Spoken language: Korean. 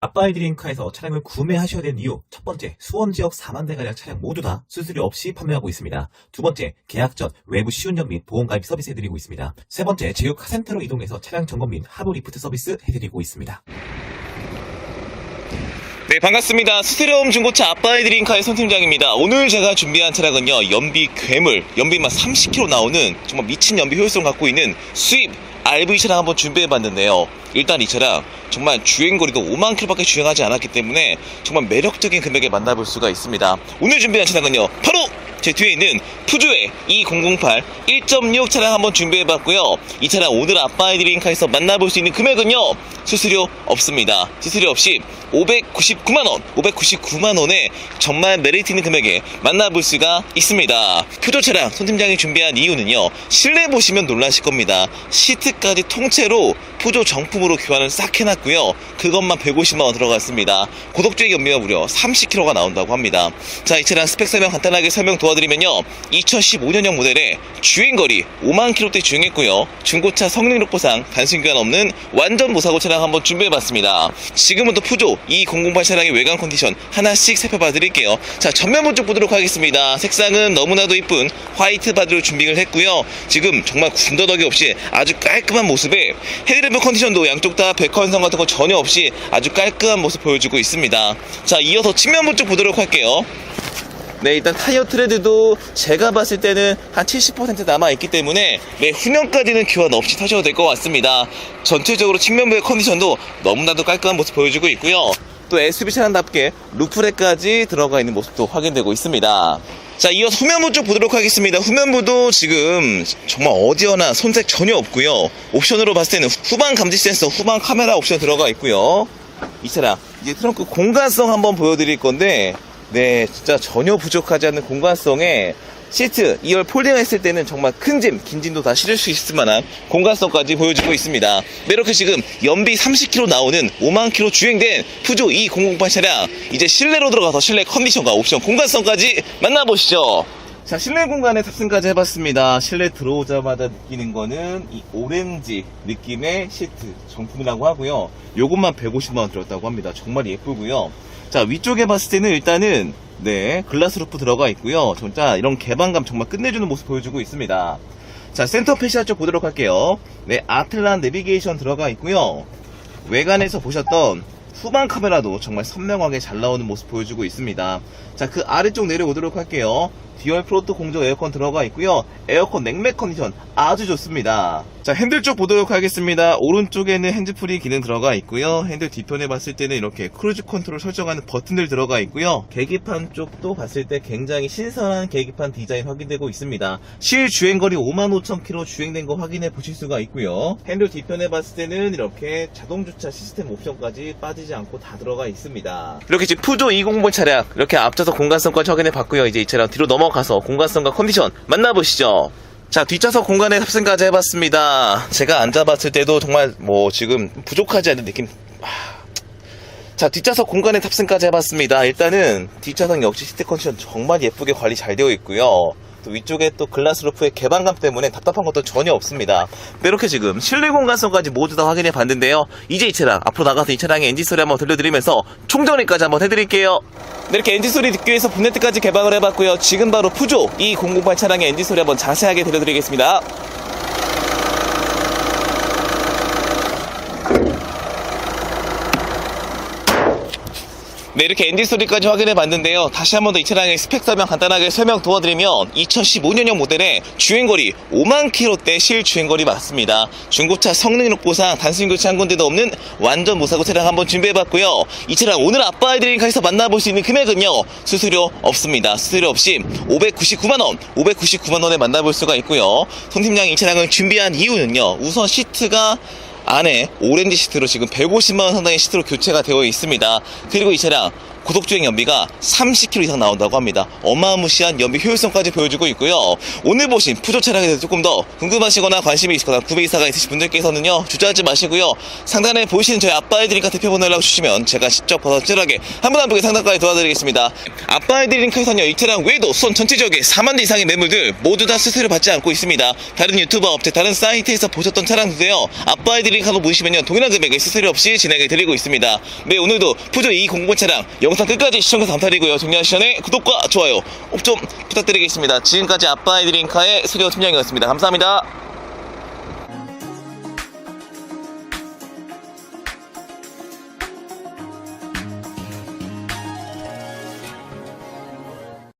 아빠이드링카에서 차량을 구매하셔야 되는 이유 첫 번째 수원 지역 4만 대가량 차량 모두 다 수수료 없이 판매하고 있습니다. 두 번째 계약 전 외부 시운전 및 보험 가입 서비스 해드리고 있습니다. 세 번째 제휴 카센터로 이동해서 차량 점검 및 하부 리프트 서비스 해드리고 있습니다. 네, 반갑습니다. 스테레옴 중고차 아빠의 드링카의 손팀장입니다. 오늘 제가 준비한 차량은요, 연비 괴물, 연비만 30km 나오는 정말 미친 연비 효율성 갖고 있는 수입 RV 차량 한번 준비해 봤는데요. 일단 이 차량 정말 주행거리도 5만 킬로밖에 주행하지 않았기 때문에 정말 매력적인 금액에 만나볼 수가 있습니다. 오늘 준비한 차량은요, 바로 제 뒤에 있는 푸주의 2008 1.6 차량 한번 준비해봤고요. 이 차량 오늘 아빠의 드링카에서 만나볼 수 있는 금액은요, 수수료 없습니다. 수수료 없이 599만원, 599만원에 정말 메리트 있는 금액에 만나볼 수가 있습니다. 푸조 차량 손팀장이 준비한 이유는요, 실내 보시면 놀라실 겁니다. 시트까지 통째로 푸조 정품으로 교환을 싹 해놨고요. 그것만 150만원 들어갔습니다. 고속주행 연비가 무려 30km가 나온다고 합니다. 자, 이 차량 스펙 설명 간단하게 설명 도와 드리면요. 2015년형 모델에 주행거리 5만 킬로대 주행했고요. 중고차 성능력 보상 단순 교환 없는 완전 무사고 차량 한번 준비해봤습니다. 지금부터 푸조 2008 차량의 외관 컨디션 하나씩 살펴봐 드릴게요. 자, 전면부 쪽 보도록 하겠습니다. 색상은 너무나도 이쁜 화이트 바디로 준비를 했고요. 지금 정말 군더더기 없이 아주 깔끔한 모습에 헤드램프 컨디션도 양쪽 다 백화현상 같은 거 전혀 없이 아주 깔끔한 모습 보여주고 있습니다. 자, 이어서 측면부 쪽 보도록 할게요. 네, 일단 타이어 트레드도 제가 봤을 때는 한 70% 남아있기 때문에 네, 후면까지는 교환 없이 타셔도 될 것 같습니다. 전체적으로 측면부의 컨디션도 너무나도 깔끔한 모습 보여주고 있고요. 또 SUV 차량답게 루프렉까지 들어가 있는 모습도 확인되고 있습니다. 자, 이어서 후면부 쪽 보도록 하겠습니다. 후면부도 지금 정말 어디어나 손색 전혀 없고요. 옵션으로 봤을 때는 후방 감지 센서, 후방 카메라 옵션 들어가 있고요. 이 차량 이제 트렁크 공간성 한번 보여드릴 건데 네 진짜 전혀 부족하지 않는 공간성에 시트 2열 폴딩 했을 때는 정말 큰 짐, 긴 짐도 다 실을 수 있을 만한 공간성까지 보여주고 있습니다. 네, 이렇게 지금 연비 30km 나오는 5만 킬로 주행된 푸조 2008 차량 이제 실내로 들어가서 실내 컨디션과 옵션 공간성까지 만나보시죠. 자, 실내 공간에 탑승까지 해봤습니다. 실내 들어오자마자 느끼는 거는 이 오렌지 느낌의 시트 정품이라고 하고요. 요것만 150만원 들었다고 합니다. 정말 예쁘고요. 자, 위쪽에 봤을 때는 일단은 네, 글라스 루프 들어가 있고요. 진짜 이런 개방감 정말 끝내주는 모습 보여주고 있습니다. 자, 센터 페시아 쪽 보도록 할게요. 네, 아틀란 내비게이션 들어가 있고요. 외관에서 보셨던 후방 카메라도 정말 선명하게 잘 나오는 모습 보여주고 있습니다. 자, 그 아래쪽 내려오도록 할게요. 듀얼 프로토 공조 에어컨 들어가 있고요. 에어컨 냉매 컨디션 아주 좋습니다. 자, 핸들 쪽 보도록 하겠습니다. 오른쪽에는 핸즈프리 기능 들어가 있고요. 핸들 뒤편에 봤을 때는 이렇게 크루즈 컨트롤 설정하는 버튼들 들어가 있고요. 계기판 쪽도 봤을 때 굉장히 신선한 계기판 디자인 확인되고 있습니다. 실 주행거리 55,000km 주행된 거 확인해 보실 수가 있고요. 핸들 뒤편에 봤을 때는 이렇게 자동 주차 시스템 옵션까지 빠지지 않고 다 들어가 있습니다. 이렇게 지금 푸조 208 차량 이렇게 앞차서 공간성까지 확인해 봤고요. 이제 이 차량 뒤로 넘어가서 공간성과 컨디션 만나보시죠. 자, 뒷좌석 공간에 탑승까지 해봤습니다. 제가 앉아봤을 때도 정말 뭐 지금 부족하지 않은 느낌. 하... 자, 뒷좌석 공간에 탑승까지 해봤습니다. 일단은 뒷좌석 역시 시트 컨디션 정말 예쁘게 관리 잘 되어 있고요. 또 위쪽에 또 글라스 루프의 개방감 때문에 답답한 것도 전혀 없습니다. 네, 이렇게 지금 실내 공간성까지 모두 다 확인해 봤는데요. 이제 이 차량 앞으로 나가서 이 차량의 엔진 소리 한번 들려드리면서 총정리까지 한번 해드릴게요. 네, 이렇게 엔진 소리 듣기 위해서 본네트까지 개방을 해봤고요. 지금 바로 푸조 이008 차량의 엔진 소리 한번 자세하게 들려드리겠습니다. 네, 이렇게 엔진 소리까지 확인해 봤는데요. 다시 한 번 더 이 차량의 스펙 설명 간단하게 설명 도와드리면 2015년형 모델의 주행거리 5만 킬로대 실 주행거리 맞습니다. 중고차 성능력 보상 단순 교체 한 군데도 없는 완전 무사고 차량 한번 준비해 봤고요. 이 차량 오늘 아빠 아이들이가서 만나볼 수 있는 금액은요. 수수료 없습니다. 수수료 없이 599만 원, 599만 원에 만나볼 수가 있고요. 손 팀장이 이 차량을 준비한 이유는요. 우선 시트가 안에 오렌지 시트로 지금 150만원 상당의 시트로 교체가 되어 있습니다. 그리고 이 차량 고속주행 연비가 30km 이상 나온다고 합니다. 어마무시한 연비 효율성까지 보여주고 있고요. 오늘 보신 푸조 차량에 대해서 조금 더 궁금하시거나 관심이 있거나 구매 의사가 있으신 분들께서는요 주저하지 마시고요 상단에 보이시는 저희 아빠이드링카 대표번호 연락 주시면 제가 직접 버섯질하게 한 분 한 분께 상담까지 도와드리겠습니다. 아빠이드링카에서는요 이 차량 외에도 수원 전체 지역에 4만 대 이상의 매물들 모두 다 수수료 받지 않고 있습니다. 다른 유튜버 업체 다른 사이트에서 보셨던 차량들도요 아빠이드링카로 보시면요 동일한 금액의 수수료 없이 진행해 드리고 있습니다. 네 오늘도 푸조 200 차량 영상 끝까지 시청해서 감사드리고요. 정리한 시간에 구독과 좋아요 좀 부탁드리겠습니다. 지금까지 아빠이드링카의 수료 팀장이었습니다. 감사합니다.